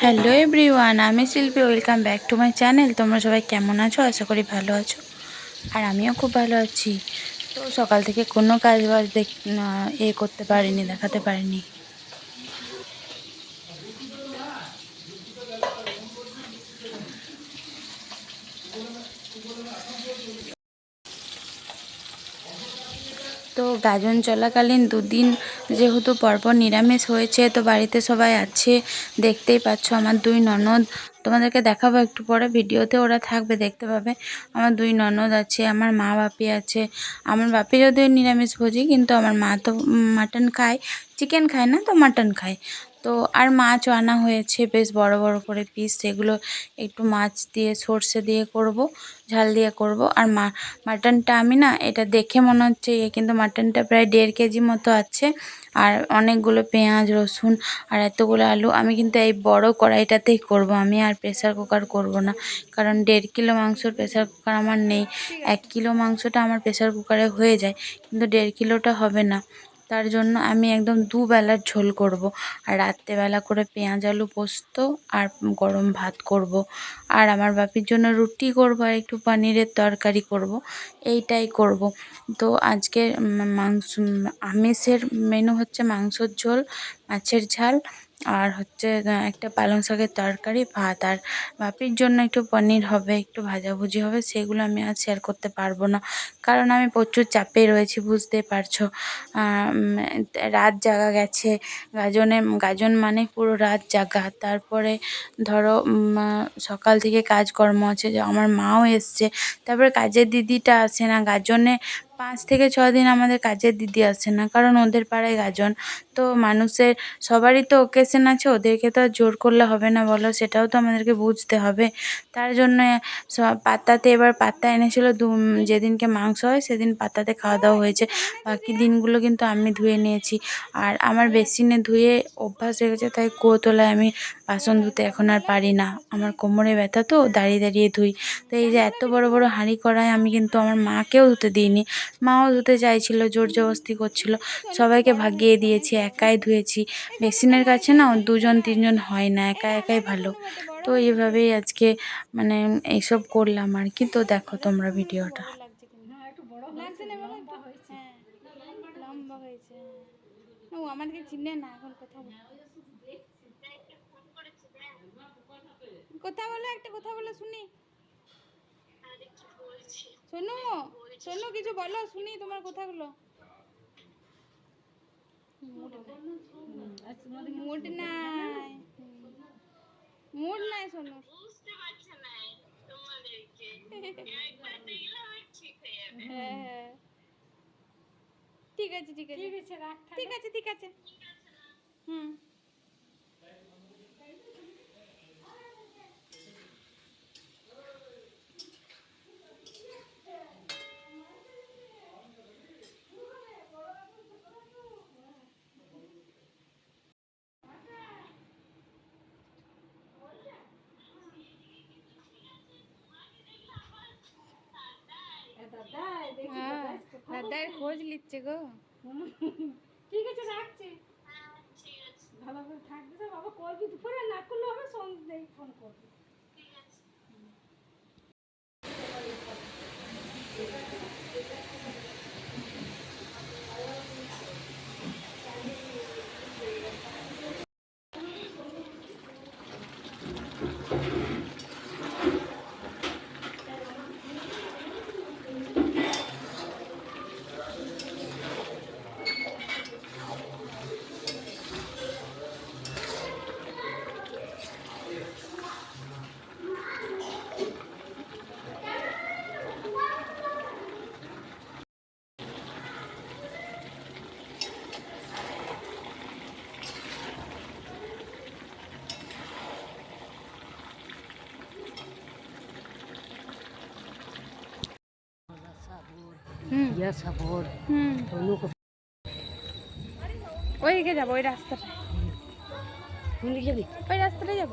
Hello everyone আমি শিল্পী welcome back to my channel তোমরা সবাই কেমন আছো? আশা করি ভালো আছো। আর আমিও খুব ভালো আছি। তো সকাল থেকে কোনো কাজ বাজ দেখ এ করতে পারিনি, দেখাতে পারিনি। তো গাজন চলাকালীন দুদিন যেহেতু পরপর নিরামিষ হয়েছে, তো বাড়িতে সবাই আছে, দেখতেই পাচ্ছ আমার দুই ননদ। তোমাদেরকে দেখাবো একটু পরে, ভিডিওতে ওরা থাকবে, দেখতে পাবে। আমার দুই ননদ আছে, আমার মা বাপি আছে। আমার বাপি যদিও নিরামিষ ভোজি, কিন্তু আমার মা তো মাটন খায়। চিকেন খায় না, তো মাটন খায়। তো আর মাছও আনা হয়েছে, বেশ বড় বড় করে পিস সেগুলো একটু মাছ দিয়ে সর্ষে দিয়ে করব, ঝাল দিয়ে করব। আর মা, মাটনটা আমি না, এটা দেখে মনে হচ্ছে ইয়ে কিন্তু মাটনটা প্রায় দেড় কেজি মতো আছে। আর অনেকগুলো পেঁয়াজ, রসুন আর এতগুলো আলু, আমি কিন্তু এই বড় কড়াইটাতেই করব। আমি আর প্রেসার কুকার করব না, কারণ দেড় কিলো মাংসর প্রেসার কুকার আমার নেই। এক কিলো মাংসটা আমার প্রেসার কুকারে হয়ে যায়, কিন্তু দেড় কিলোটা হবে না। তার জন্য আমি একদম দুবেলার ঝোল করব। আর রাত্রেবেলা করে পেঁয়াজ, আলু পোস্ত আর গরম ভাত করব। আর আমার বাপির জন্য রুটি করব আর একটু পনিরের তরকারি করব। এইটাই করব। তো আজকে মাংস আমিষের মেনু হচ্ছে মাংসর ঝোল, মাছের ঝাল আর হচ্ছে একটা পালং শাকের তরকারি, ভাত, আর বাপির জন্য একটু পনির হবে, একটু ভাজাভুজি হবে, সেগুলো আমি আর শেয়ার করতে পারব না। কারণ আমি প্রচুর চাপে রয়েছি বুঝতেই পারছ। রাত জাগা গেছে, গাজনে, গাজন মানে পুরো রাত জাগা। তারপরে ধরো সকাল থেকে কাজকর্ম আছে, যে আমার মাও এসছে। তারপরে কাজের দিদিটা আসে না, গাজনে পাঁচ থেকে ছ দিন আমাদের কাজের দিদি আসে না, কারণ ওদের পাড়ায় গাজন। তো মানুষের সবারই তো ওকেশন আছে, ওদেরকে তো আর জোর করলে হবে না, বলো? সেটাও তো আমাদেরকে বুঝতে হবে। তার জন্য পাতাতে এবার পাতা এনেছিল, দু, যেদিনকে মাংস হয় সেদিন পাতাতে খাওয়া দাওয়া হয়েছে। বাকি দিনগুলো কিন্তু আমি ধুয়ে নিয়েছি। আর আমার বেসিনে ধুয়ে অভ্যাস হয়ে গেছে, তাই কুয়ো তোলায় আমি বাসন ধুতে এখন আর পারি না। আমার কোমরে ব্যথা তো, দাঁড়িয়ে দাঁড়িয়ে ধুই। তো এই যে এত বড় বড় হাঁড়ি কড়াই আমি কিন্তু আমার মাকেও ধুতে দিইনি। মাও ধুতে চাইছিল, জোর জবস্তি করছিল। সবাইকে ভাগিয়ে দিয়েছি একাই ধুয়েছি। বেসিনের কাছে না দুজন, তিনজন হয় না, একা একাই ভালো। তো এইভাবেই আজকে মানে এইসব করলাম আর কি। তো দেখো তোমরা ভিডিওটা। না কথা কথা বলো? একটা কথা বলো, শুনি। শোনো শোনো, কিছু বলো, শুনি তোমার কথাগুলো। মুড নাই। মুড নাই শোনো হ্যাঁ হ্যাঁ। ঠিক আছে ঠিক আছে। ঠিক আছে ঠিক আছে হুম হ্যাঁ দাদার খোঁজ নিচ্ছে গো। ঠিক আছে, রাখছি। ভালো করে থাকবে বাবা করবি দুপুরে না করলে হবে সন্ধ্যে ফোন করবি হুম ইয়া সাবর হুম। ওইদিকে যাব ওই রাস্তাটা। ওই রাস্তাটাই যাব।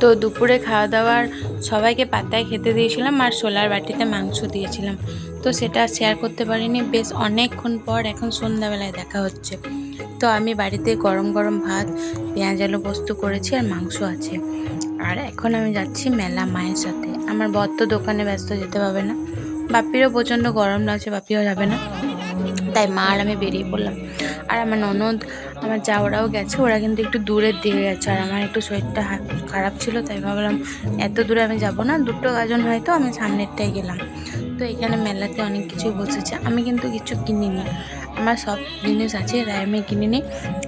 তো দুপুরে খাওয়া দাওয়ার সবাইকে পাতায় খেতে দিয়েছিলাম আর সোলার বাটিতে মাংস দিয়েছিলাম। তো সেটা শেয়ার করতে পারিনি। বেশ অনেকক্ষণ পর এখন সন্ধ্যাবেলায় দেখা হচ্ছে। তো আমি বাড়িতে গরম গরম ভাত, পেঁয়াজ, আলু পোস্ত করেছি আর মাংস আছে। আর এখন আমি যাচ্ছি মেলা মায়ের সাথে। আমার বর তো দোকানে ব্যস্ত, যেতে পারবে না। বাপিরও প্রচণ্ড গরম লাগছে, বাপিও যাবে না। তাই মা আর আমি বেরিয়ে পড়লাম। আর আমার ননদ, আমার যা ওরাও গেছে, ওরা কিন্তু একটু দূরের দিকে গেছে। আর আমার একটু শরীরটা খারাপ ছিল, তাই ভাবলাম এত দূরে আমি যাব না। দুটো গাজন হয়তো আমি সামনেরটাই গেলাম। তো এখানে মেলাতে অনেক কিছুই বসেছে। আমি কিন্তু কিছু কিনিনি। আমার সব জিনিস আছে, তাই আমি নিই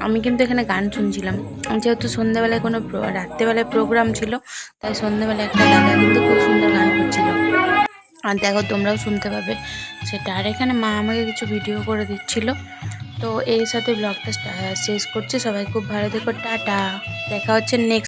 আমি কিন্তু এখানে গান শুনছিলাম। যেহেতু সন্ধ্যাবেলায় কোনো রাত্রেবেলায় প্রোগ্রাম ছিল, তাই সন্ধ্যাবেলায় একটা দাদা কিন্তু খুব সুন্দর গান করছিল। আর দেখো তোমরাও শুনতে পাবে সেটা। আর এখানে মা আমাকে কিছু ভিডিও করে দিচ্ছিল। তো এর সাথে ব্লগটা শেষ করছি। সবাই খুব ভালো দেখো টাটা। দেখা হচ্ছে নেক্সট